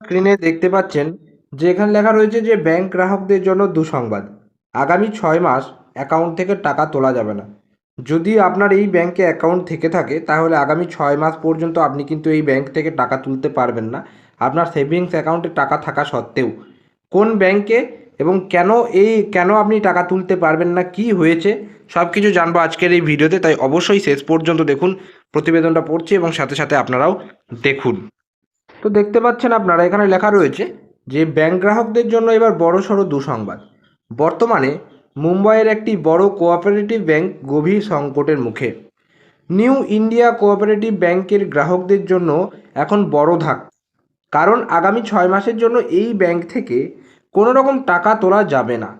স্ক্রিনে দেখতে পাচ্ছেন যে এখানে লেখা রয়েছে যে ব্যাংক গ্রাহকদের জন্য দুঃসংবাদ। আগামী ছয় মাস অ্যাকাউন্ট থেকে টাকা তোলা যাবে না। যদি আপনার এই ব্যাংকে অ্যাকাউন্ট থেকে থাকে, তাহলে আগামী ছয় মাস পর্যন্ত আপনি কিন্তু এই ব্যাংক থেকে টাকা তুলতে পারবেন না। আপনার সেভিংস অ্যাকাউন্টে টাকা থাকা সত্ত্বেও। কোন ব্যাংকে এবং কেন এই, কেন আপনি টাকা তুলতে পারবেন না, কি হয়েছে সব কিছু জানব আজকের এই ভিডিওতে। তাই অবশ্যই শেষ পর্যন্ত দেখুন, প্রতিবেদনটা পড়ছি এবং সাথে সাথে আপনারাও দেখুন। তো দেখতে পাচ্ছেন আপনারা, এখানে লেখা রয়েছে যে ব্যাংক গ্রাহকদের জন্য এবার বড় সড়ো দুঃসংবাদ। বর্তমানে মুম্বাইয়ের একটি বড় কোঅপারেটিভ ব্যাংক গভীর সংকটের মুখে। নিউ ইন্ডিয়া কোঅপারেটিভ ব্যাংকের গ্রাহকদের জন্য এখন বড় ধাক কারণ আগামী ছয় মাসের জন্য এই ব্যাংক থেকে কোনো রকম টাকা তোলা যাবে না।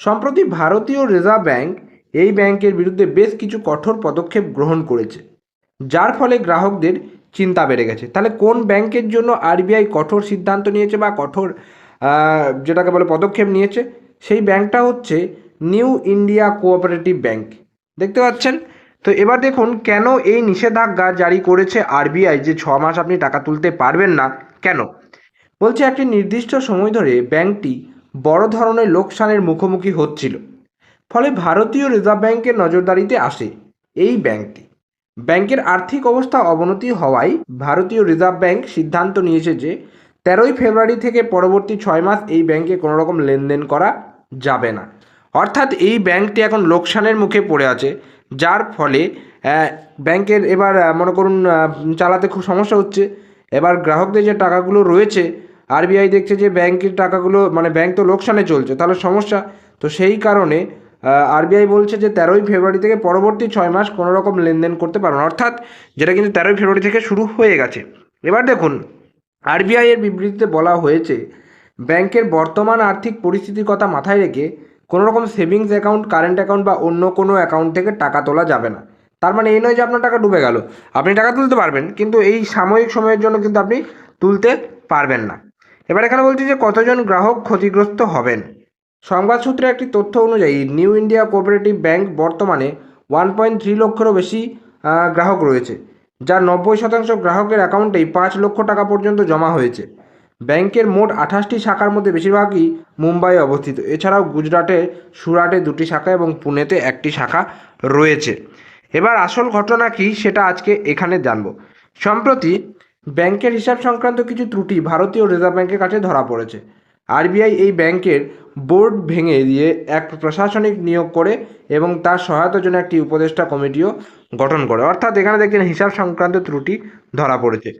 সম্প্রতি ভারতীয় রিজার্ভ ব্যাংক এই ব্যাংকের বিরুদ্ধে বেশ কিছু কঠোর পদক্ষেপ গ্রহণ করেছে। যার ফলে গ্রাহকদের চিন্তা বেড়ে গেছে। তাহলে কোন ব্যাংকের জন্য আরবিআই কঠোর সিদ্ধান্ত নিয়েছে বা কঠোর যেটাকে বলে পদক্ষেপ নিয়েছে? সেই ব্যাংকটা হচ্ছে নিউ ইন্ডিয়া কোঅপারেটিভ ব্যাংক। দেখতে পাচ্ছেন? তো এবার দেখুন, কেন এই নিষেধাজ্ঞা জারি করেছে আরবিআই যে ছ মাস আপনি টাকা তুলতে পারবেন না? কেন? বলছে, একটি নির্দিষ্ট সময় ধরে ব্যাংকটি বড় ধরনের লোকসানের মুখোমুখি হচ্ছিল। ফলে ভারতীয় রিজার্ভ ব্যাংকের নজরদারিতে আসে এই ব্যাংকটি। ব্যাংকের আর্থিক অবস্থা অবনতি হওয়ায় ভারতীয় রিজার্ভ ব্যাংক সিদ্ধান্ত নিয়েছে যে তেরোই ফেব্রুয়ারি থেকে পরবর্তী ছয় মাস এই ব্যাংকে কোনো রকম লেনদেন করা যাবে না। অর্থাৎ এই ব্যাংকটি এখন লোকসানের মুখে পড়ে আছে, যার ফলে ব্যাংকের এবার মনে করুন চালাতে খুব সমস্যা হচ্ছে। এবার গ্রাহকদের যে টাকাগুলো রয়েছে, আরবিআই দেখছে যে ব্যাংকের টাকাগুলো মানে ব্যাংক তো লোকসানে চলছে, তাহলে সমস্যা। তো সেই কারণে আরবিআই বলছে যে তেরোই ফেব্রুয়ারি থেকে পরবর্তী ছয় মাস কোনো রকম লেনদেন করতে পারবে না। অর্থাৎ যেটা কিন্তু তেরোই ফেব্রুয়ারি থেকে শুরু হয়ে গেছে। এবার দেখুন আরবিআই এর বিবৃতিতে বলা হয়েছে, ব্যাংকের বর্তমান আর্থিক পরিস্থিতির কথা মাথায় রেখে কোনো রকম সেভিংস অ্যাকাউন্ট, কারেন্ট অ্যাকাউন্ট বা অন্য কোনো অ্যাকাউন্ট থেকে টাকা তোলা যাবে না। তার মানে এই নয় যে আপনার টাকা ডুবে গেল। আপনি টাকা তুলতে পারবেন, কিন্তু এই সাময়িক সময়ের জন্য কিন্তু আপনি তুলতে পারবেন না। এবার এখানে বলছি যে কতজন গ্রাহক ক্ষতিগ্রস্ত হবেন? সংবাদ সূত্রে একটি তথ্য অনুযায়ী, নিউ ইন্ডিয়া কোঅপারেটিভ ব্যাংক বর্তমানে ওয়ান পয়েন্ট থ্রি লক্ষেরও বেশি গ্রাহক রয়েছে যার নব্বই শতাংশ গ্রাহকের অ্যাকাউন্টেই পাঁচ লক্ষ টাকা পর্যন্ত জমা হয়েছে। ব্যাংকের মোট আঠাশটি শাখার মধ্যে বেশিরভাগই মুম্বাইয়ে অবস্থিত। এছাড়াও গুজরাটে, সুরাটে দুটি শাখা এবং পুনেতে একটি শাখা রয়েছে। এবার আসল ঘটনা কি সেটা আজকে এখানে জানব। সম্প্রতি ব্যাংকের হিসাব সংক্রান্ত কিছু ত্রুটি ভারতীয় রিজার্ভ ব্যাংকের কাছে ধরা পড়েছে। আরবিআই এই ব্যাংকের বোর্ড ভেঙে দিয়ে এক প্রশাসনিক নিয়োগ করে এবং তার সহায়তার জন্য একটি উপদেষ্টা কমিটিও গঠন করে। অর্থাৎ এখানে দেখছেন হিসাব সংক্রান্ত ত্রুটি ধরা পড়েছে।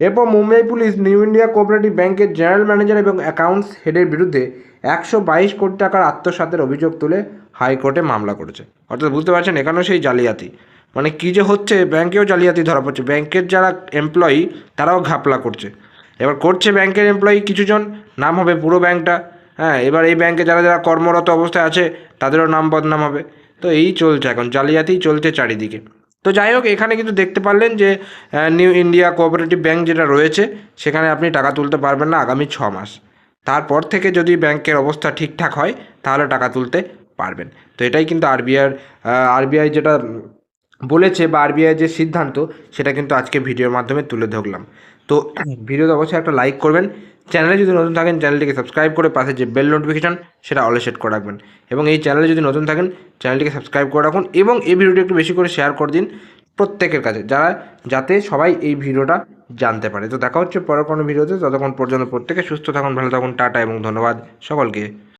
এরপর Mumbai police new India cooperative ব্যাংকের জেনারেল ম্যানেজার এবং অ্যাকাউন্টস হেডের বিরুদ্ধে একশো বাইশ কোটি টাকার আত্মসাতের অভিযোগ তুলে হাইকোর্টে মামলা করেছে। অর্থাৎ বুঝতে পারছেন, এখানেও সেই জালিয়াতি। মানে কী যে হচ্ছে, ব্যাংকেও জালিয়াতি ধরা পড়ছে। ব্যাংকের যারা এমপ্লয়ি তারাও ঘাপলা করছে। এবার করছে ব্যাংকের এমপ্লয়ি কিছুজন, নাম হবে পুরো ব্যাংকটা। হ্যাঁ এবার এই ব্যাংকে যারা যারা কর্মরত অবস্থায় আছে তাদেরও নাম বদনাম হবে। তো এই চলছে এখন জালিয়াতি চলছে চারিদিকে। তো যাই হোক এখানে কিন্তু দেখতে পারলেন যে নিউ ইন্ডিয়া কোঅপারেটিভ ব্যাংক যেটা রয়েছে সেখানে আপনি টাকা তুলতে পারবেন না আগামী ছ মাস। তারপর থেকে যদি ব্যাংকের অবস্থা ঠিকঠাক হয় তাহলে টাকা তুলতে পারবেন। তো এটাই কিন্তু আরবিআর আরবিআই যেটা বলেছে বা আরবিআই যে সিদ্ধান্ত সেটা কিন্তু আজকে ভিডিওর মাধ্যমে তুলে ধরলাম। তো ভিডিওতে অবশ্যই একটা লাইক করবেন চ্যানেলে যদি নতুন থাকেন, চ্যানেলটিকে সাবস্ক্রাইব করে পাশে যে বেল নোটিফিকেশান, সেটা অলে সেট করে রাখবেন। এবং এই চ্যানেলে যদি নতুন থাকেন, চ্যানেলটিকে সাবস্ক্রাইব করে রাখুন এবং এই ভিডিওটি একটু বেশি করে শেয়ার করে দিন প্রত্যেকের কাছে, যারা, যাতে সবাই এই ভিডিওটা জানতে পারে। তো দেখা হচ্ছে পরের কোনো ভিডিওতে, ততক্ষণ পর্যন্ত প্রত্যেকে সুস্থ থাকুন, ভালো থাকুন, টাটা এবং ধন্যবাদ সকলকে।